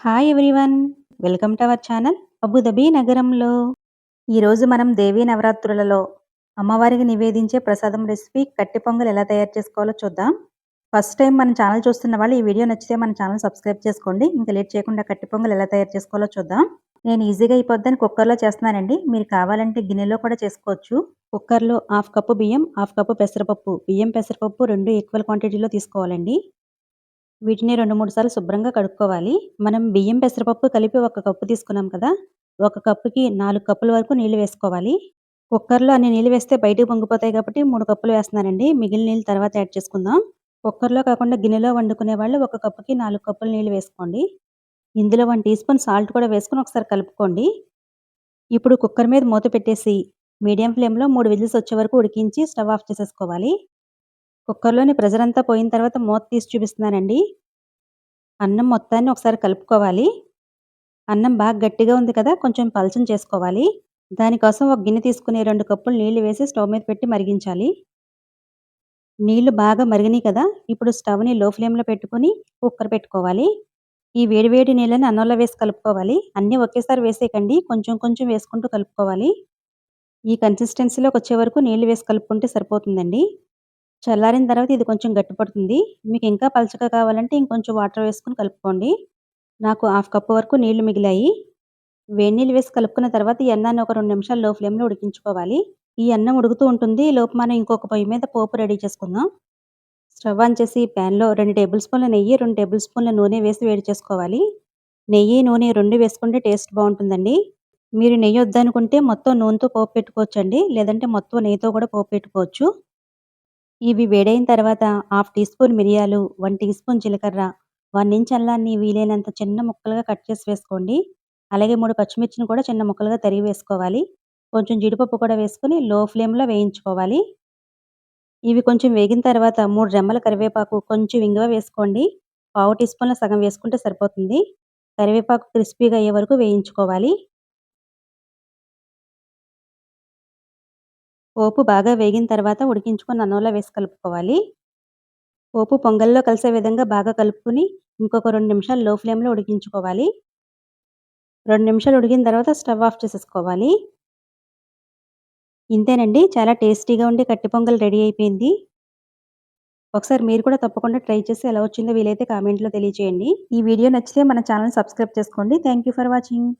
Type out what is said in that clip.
Hi everyone welcome to our channel Abu Dhabi నగరంలో ఈరోజు మనం దేవీ నవరాత్రులలో అమ్మవారికి నివేదించే ప్రసాదం రెసిపీ కట్టి పొంగల్ ఎలా తయారు చేసుకోవాలో చూద్దాం. ఫస్ట్ టైం మన ఛానల్ చూస్తున్న వాళ్ళు ఈ వీడియో నచ్చితే మన ఛానల్ సబ్స్క్రైబ్ చేసుకోండి. ఇంకా లేట్ చేయకుండా కట్టి పొంగల్ ఎలా తయారు చేసుకోవాలో చూద్దాం. నేను ఈజీగా అయిపోద్దని కుక్కర్లో చేస్తున్నానండి. మీరు కావాలంటే గిన్నెలో కూడా చేసుకోవచ్చు. కుక్కర్లో హాఫ్ కప్పు బియ్యం హాఫ్ కప్పు పెసరపప్పు. బియ్యం పెసరపప్పు రెండు ఈక్వల్ క్వాంటిటీలో తీసుకోవాలండి. వీటిని రెండు మూడు సార్లు శుభ్రంగా కడుక్కోవాలి. మనం బియ్యం పెసరపప్పు కలిపి ఒక కప్పు తీసుకున్నాం కదా ఒక కప్పుకి నాలుగు కప్పుల వరకు నీళ్ళు వేసుకోవాలి. కుక్కర్లో అన్ని నీళ్ళు వేస్తే బయటకు పొంగిపోతాయి కాబట్టి మూడు కప్పులు వేస్తున్నానండి. మిగిలిన నీళ్ళు తర్వాత యాడ్ చేసుకుందాం. కుక్కర్లో కాకుండా గిన్నెలో వండుకునే వాళ్ళు ఒక కప్పుకి నాలుగు కప్పులు నీళ్ళు వేసుకోండి. ఇందులో వన్ టీ స్పూన్ సాల్ట్ కూడా వేసుకుని ఒకసారి కలుపుకోండి. ఇప్పుడు కుక్కర్ మీద మూత పెట్టేసి మీడియం ఫ్లేమ్లో మూడు విజిల్స్ వచ్చే వరకు ఉడికించి స్టవ్ ఆఫ్ చేసేసుకోవాలి. కుక్కర్లోని ప్రెజర్ అంతా పోయిన తర్వాత మూత తీసి చూపిస్తున్నానండి. అన్నం మొత్తాన్ని ఒకసారి కలుపుకోవాలి. అన్నం బాగా గట్టిగా ఉంది కదా కొంచెం పలచం చేసుకోవాలి. దానికోసం ఒక గిన్నె తీసుకుని రెండు కప్పులు నీళ్ళు వేసి స్టవ్ మీద పెట్టి మరిగించాలి. నీళ్ళు బాగా మరిగినాయి కదా ఇప్పుడు స్టవ్ని లో ఫ్లేమ్లో పెట్టుకుని కుక్కర్ పెట్టుకోవాలి. ఈ వేడివేడి నీళ్ళని అన్నంలో వేసి కలుపుకోవాలి. అన్నీ ఒకేసారి వేసేయకండి కొంచెం కొంచెం వేసుకుంటూ కలుపుకోవాలి. ఈ కన్సిస్టెన్సీలోకి వచ్చే వరకు నీళ్ళు వేసి కలుపుకుంటే సరిపోతుందండి. చల్లారిన తర్వాత ఇది కొంచెం గట్టిపడుతుంది మీకు ఇంకా పలచగా కావాలంటే ఇంకొంచెం వాటర్ వేసుకుని కలుపుకోండి. నాకు హాఫ్ కప్ వరకు నీళ్ళు మిగిలాయి. వేడి నీళ్ళు వేసి కలుపుకున్న తర్వాత ఈ అన్నాన్ని ఒక రెండు నిమిషాలు లో ఫ్లేమ్లో ఉడికించుకోవాలి. ఈ అన్నం ఉడుకుతూ ఉంటుంది. లోపు మనం ఇంకొక పొయ్యి మీద పోపు రెడీ చేసుకుందాం. స్టవ్ ఆన్ చేసి ప్యాన్లో రెండు టేబుల్ స్పూన్ల నెయ్యి రెండు టేబుల్ స్పూన్ల నూనె వేసి వేడి చేసుకోవాలి. నెయ్యి నూనె రెండు వేసుకుంటే టేస్ట్ బాగుంటుందండి. మీరు నెయ్యి వద్దనుకుంటే మొత్తం నూనెతో పోపు పెట్టుకోవచ్చండి. లేదంటే మొత్తం నెయ్యితో కూడా పోపు పెట్టుకోవచ్చు. ఇవి వేడైన తర్వాత హాఫ్ టీ స్పూన్ మిరియాలు వన్ టీ స్పూన్ జీలకర్ర. వన్ ఇంచ్ అల్లాన్ని వీలైనంత చిన్న ముక్కలుగా కట్ చేసి వేసుకోండి. అలాగే మూడు పచ్చిమిర్చిని కూడా చిన్న ముక్కలుగా తరిగి వేసుకోవాలి. కొంచెం జీడిపప్పు కూడా వేసుకొని లో ఫ్లేమ్లో వేయించుకోవాలి. ఇవి కొంచెం వేగిన తర్వాత మూడు రెమ్మల కరివేపాకు కొంచెం ఇంగువ వేసుకోండి. పావు టీ స్పూన్ల సగం వేసుకుంటే సరిపోతుంది. కరివేపాకు క్రిస్పీగా అయ్యే వరకు వేయించుకోవాలి. పోపు బాగా వేగిన తర్వాత ఉడికించుకొని అన్నంలో వేసి కలుపుకోవాలి. పోపు పొంగల్లో కలిసే విధంగా బాగా కలుపుకుని ఇంకొక రెండు నిమిషాలు లో ఫ్లేమ్లో ఉడికించుకోవాలి. రెండు నిమిషాలు ఉడికిన తర్వాత స్టవ్ ఆఫ్ చేసేసుకోవాలి. ఇంతేనండి చాలా టేస్టీగా ఉండి కట్టి పొంగల్ రెడీ అయిపోయింది. ఒకసారి మీరు కూడా తప్పకుండా ట్రై చేసి ఎలా వచ్చిందో వీలైతే కామెంట్లో తెలియజేయండి ఈ వీడియో నచ్చితే మన ఛానల్ సబ్స్క్రైబ్ చేసుకోండి. Thank for watching.